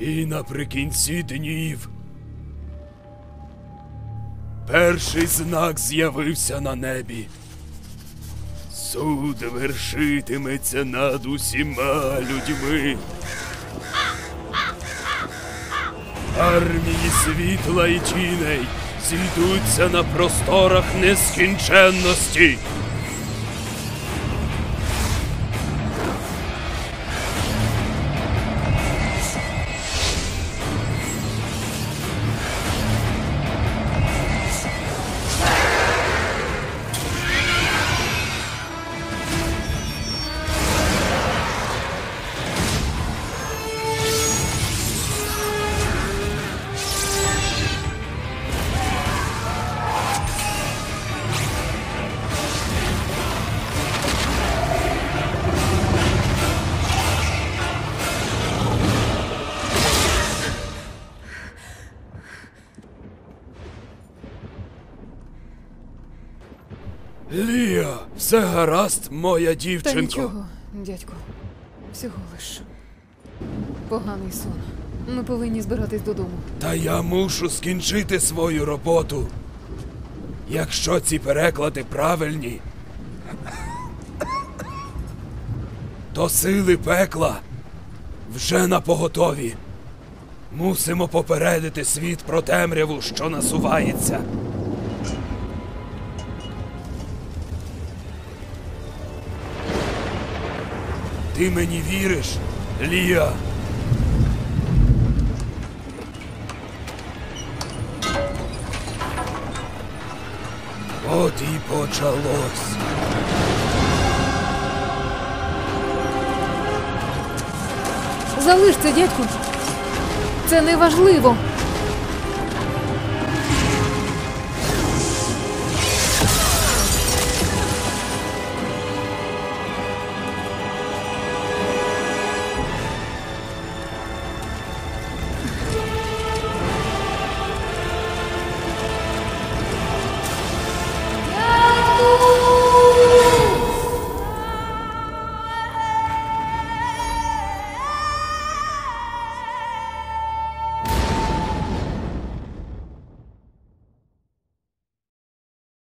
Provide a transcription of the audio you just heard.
І наприкінці днів. Перший знак з'явився на небі. Суд вершитиметься над усіма людьми. Армії світла і тіней зійдуться на просторах нескінченності. Лія, все гаразд, моя Та дівчинко. нічого, дядьку. Всього лиш. Поганий сон. Ми повинні збиратись додому. Та я мушу скінчити свою роботу. Якщо ці переклади правильні, то сили пекла вже на поготові. Мусимо попередити світ про темряву, що насувається. Ти мені віриш, Лія? От і почалось. Залиш це, дядьку. Це не важливо.